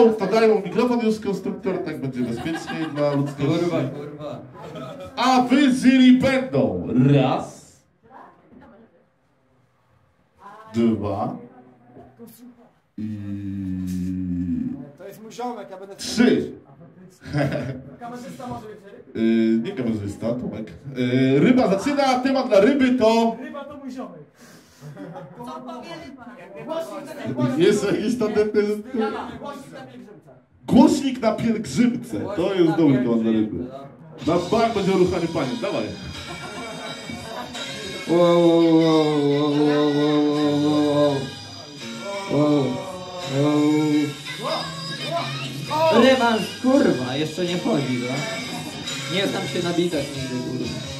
strzał, podaj mu mikrofon już konstruktor, tak będzie bezpieczniej dla ludzkości. Kurwa, kurwa. A wy z jury będą raz, dwa i To jest mój ziomek, ja będę... trzy. Kamerzysta może być Yy, nie kamerzysta, Tomek. Yy, ryba zaczyna, temat dla ryby to... Ryba to mój ziomek. Jest jakiś tandetny... Głośnik na pielgrzymce. Głośnik na pielgrzymce. To jest dobry temat dla ryby. No. Na bank będzie o ruchaniu panie. Dawaj. Wow, wow, wow, wow, wow, wow, wow, wow. Wow. Rewanż, kurwa, jeszcze nie chodzi, no. Nie znam się na bitach nigdy, kurwa.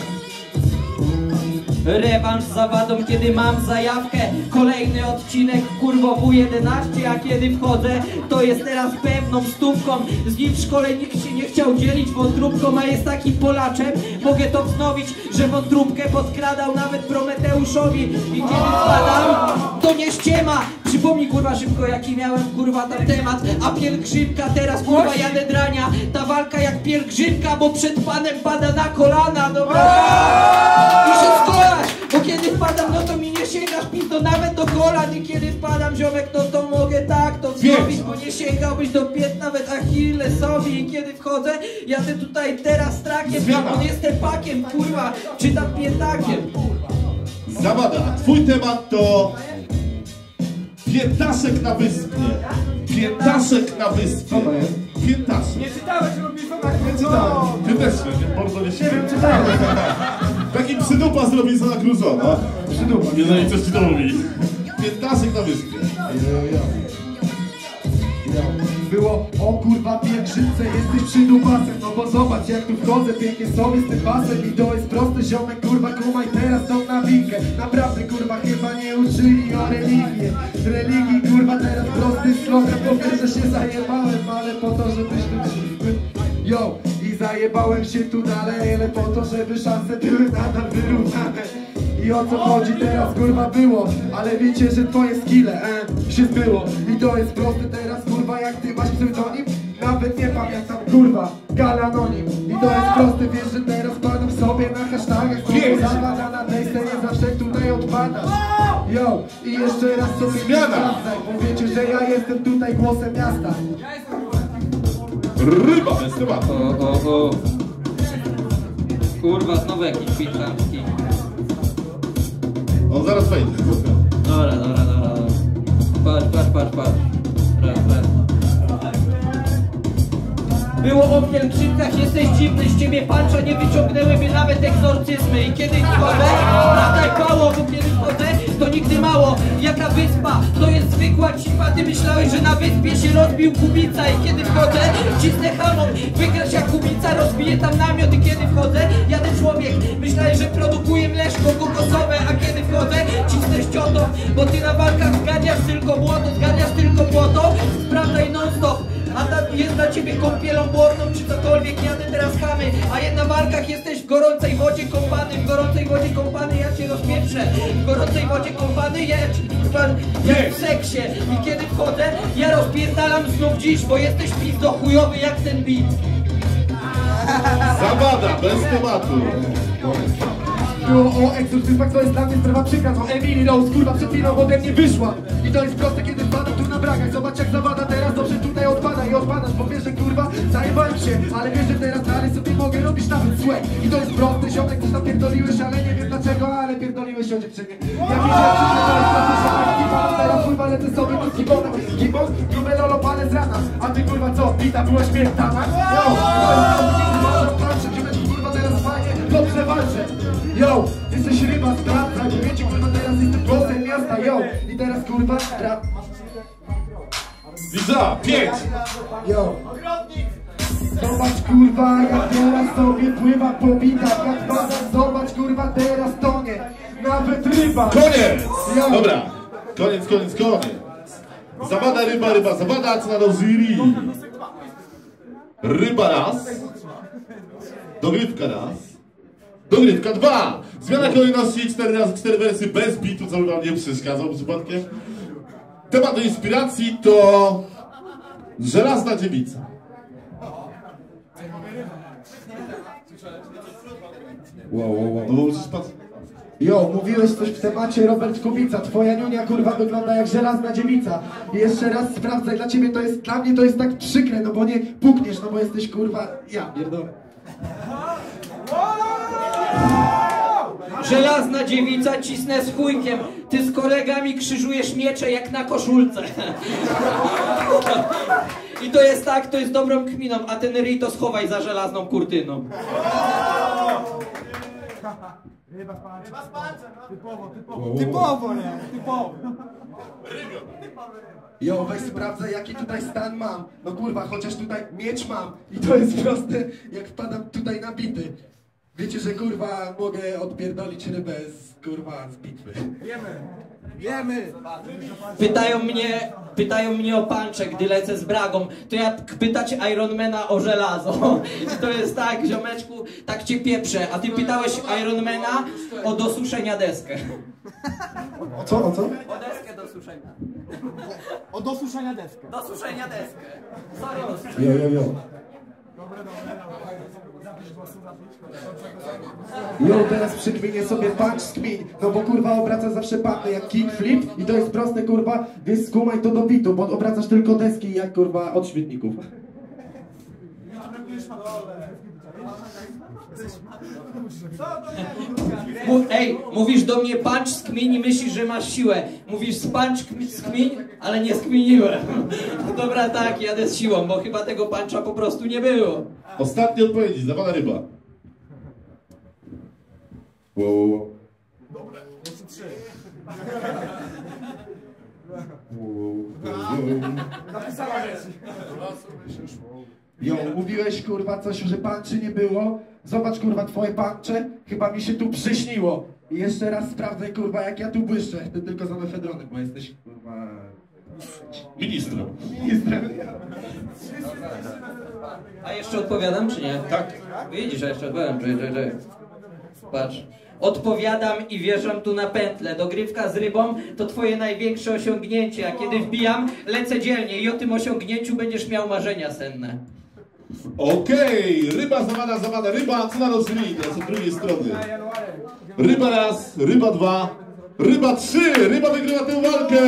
Rewanż z zawadą, kiedy mam zajawkę. Kolejny odcinek kurwo W11 A kiedy wchodzę, to jest teraz pewną stówką. Z nim w szkole nikt się nie chciał dzielić wątróbką A jest takim Polaczem, mogę to wznowić Że wątróbkę podkradał nawet Prometeuszowi. I kiedy wpadam, to nie ściema. Przypomnij kurwa szybko jaki miałem kurwa tam temat. A pielgrzymka teraz kurwa jadę drania. Ta walka jak pielgrzymka, bo przed panem pada na kolana. Dobra, i się skolasz, mi nie pizdo nawet do kolan I kiedy wpadam, ziomek, no to mogę tak to zrobić Bo nie sięgałbyś do pięt nawet Achillesowi I kiedy wchodzę, jadę tutaj teraz trakiem. Bo jestem pakiem, kurwa, czy tam piętakiem Zawada, twój temat to piętaszek na wyspie. Piętaszek na wyspie. To? Piętaszek. Nie czytałeś Robinsona Nie czytałem. Ty też nie, nie? Bardzo nie wiem, czytałem. Taki przydupa z Robinsona Crusoe'a. Przydupa. Jeżeli coś ci to mówi. Piętaszek na wyspie. Było, o kurwa pielgrzymce, jesteś przydupasem No bo zobacz jak tu wchodzę, pięknie sobie z tym pasem I to jest proste, ziomek, kurwa, kumaj teraz tą nawinkę Naprawdę, kurwa, chyba nie uczyli o religię Religii, kurwa, teraz prosty slogan Po pierwsze się zajebałem, ale po to, żebyś tu Yo, i zajebałem się tu dalej, ale po to, żeby szanse były nadal wyrównane i o co chodzi? Teraz kurwa było Ale wiecie, że twoje skille e, się zbyło I to jest proste teraz kurwa jak ty masz pseudonim? Nawet nie pamiętam kurwa Galanonim. I to jest proste, wiesz, że teraz padam sobie na hashtagach. To zawada na tej scenie zawsze tutaj odpada Yo, i jeszcze raz sobie nie Zmiana. sprawdzaj Bo wiecie, że ja jestem tutaj głosem miasta. Ryba bez tematu. O, o, o. Kurwa, znowu jakiś beat On zaraz wejdzie. Dobra, dobra, dobra, dobra. Patrz, patrz, patrz, patrz. Raz, raz. Było o pielgrzymkach, jesteś dziwny, z ciebie pancza nie wyciągnęłyby nawet egzorcyzmy I kiedy wchodzę, lataj pało, bo kiedy wchodzę, to nigdy mało. Jaka wyspa, to jest zwykła cipa. Ty myślałeś, że na wyspie się rozbił Kubica. I kiedy wchodzę, cisnę hamon. Wygrasz jak Kubica, rozbiję tam namiot. I kiedy wchodzę, jadę człowiek. Myślałeś, że produkuję mleczko kokosowe. A kiedy wchodzę, cisnę ściotą. Bo ty na walkach zgarniasz tylko błoto Zgarniasz tylko błoto, jest dla ciebie kąpielą błorną czy cokolwiek, jadę teraz chamy. A ja na walkach jesteś w gorącej wodzie kąpany W gorącej wodzie kąpany ja cię rozpieprzę W gorącej wodzie kąpany ja jak w seksie. I kiedy wchodzę, ja rozpierdalam znów dziś Bo jesteś pizdo chujowy jak ten beat. Zawada bez tematu. Było o egzorcyzmach, to jest dla mnie sprawa przykra No Emily Rose, kurwa, przed chwilą ode mnie wyszła. I to jest proste, kiedy wpadam tu na brakach. Zobacz jak zawada teraz, dobrze tutaj odpada i Bo wiesz, że kurwa, zajebałem się Ale wiesz, że teraz dalej sobie mogę robić nawet złe. I to jest proste, ziomek, ty napierdoliłeś Ale nie wiem dlaczego, ale pierdoliłeś o dziewczynie Ja widziałem, że to jest proste, ziomek Gibona, teraz kurwa, lecę sobie tu z Gibona Gibon, grube lolo, palę z rana. A ty kurwa co, pita była śmiertana? Yo, to kurwa, teraz fajnie, dobrze walczę. Yo, jesteś ryba, sprawdza Nie wiecie, kurwa, teraz jestem głosem miasta, yo! I teraz, kurwa, rap Liza, pięć. Yo Zobacz kurwa jak teraz sobie pływa po bitach Jak pada, zobacz kurwa teraz tonie Nawet ryba Koniec! Yo. Dobra. Koniec, koniec, koniec. Zawada, ryba, ryba, zawada, co na jury. Ryba raz. Dogrywka raz. Dogrywka 2. Zmiana kolejności 4 razy 4 wersy bez bitu, co wam nie przeszkadzał przypadkiem. Temat do inspiracji to żelazna dziewica. Wow, wow, wow. No. Jo, mówiłeś coś w temacie Robert Kubica Twoja niunia kurwa wygląda jak żelazna dziewica I jeszcze raz sprawdzaj, dla ciebie to jest, dla mnie to jest tak przykre No bo nie pukniesz, no bo jesteś kurwa, ja pierdolę Żelazna dziewica cisnę z chujkiem. Ty z kolegami krzyżujesz miecze jak na koszulce. I to jest tak, to jest dobrą kminą, a ten ryj to schowaj za żelazną kurtyną. Ryba z pancem. Ryba z pancem, no. Typowo, typowo. Typowo, nie? Typowo. Jo, weź sprawdzaj jaki tutaj stan mam No kurwa, chociaż tutaj miecz mam I to jest proste, jak wpadam tutaj na bity Wiecie, że kurwa mogę odpierdolić rybę z kurwa z bitwy Wiemy. Wiemy. Pytają mnie, pytają mnie o pancze, gdy lecę z bragą. To jak pytać Ironmana o żelazo. I to jest tak, ziomeczku, tak cię pieprzę. A ty pytałeś Ironmana o do suszenia deskę. O co, o co? O deskę do suszenia. O do suszenia deskę. Do suszenia deskę. Sorry, do suszenia. Jo, jo, jo Jo, teraz przykmienię sobie punch z kmin No bo kurwa obraca zawsze panny jak kickflip I to jest proste kurwa, więc skumaj to do bitu Bo obracasz tylko deski jak kurwa od śmietników Ej, mówisz do mnie punch z kmin i myślisz, że masz siłę. Mówisz z punch kmi- z kmin, ale nie skminiłem. Dobra, tak, jadę z siłą, bo chyba tego puncha po prostu nie było. Ostatnie odpowiedzi, zawana ryba. Wow, wow, wow. Jeszcze trzy. Napisała ci. Jo, mówiłeś kurwa coś, że panczy nie było Zobacz kurwa twoje pancze Chyba mi się tu przyśniło I jeszcze raz sprawdzaj kurwa jak ja tu błyszczę Ty tylko za mefedrony, bo jesteś kurwa Ministrem. ministrem A jeszcze odpowiadam, czy nie? Tak. Widzisz, a jeszcze odpowiadam, czy, czy, czy. Patrz. Odpowiadam i wjeżdżam tu na pętlę. Dogrywka z rybą to twoje największe osiągnięcie, a kiedy wbijam, lecę dzielnie i o tym osiągnięciu będziesz miał marzenia senne. Okej, ryba, zawada, zawada, ryba, co na rozwój, teraz drugiej strony. Ryba raz, ryba dwa, ryba trzy, ryba wygrywa tę walkę!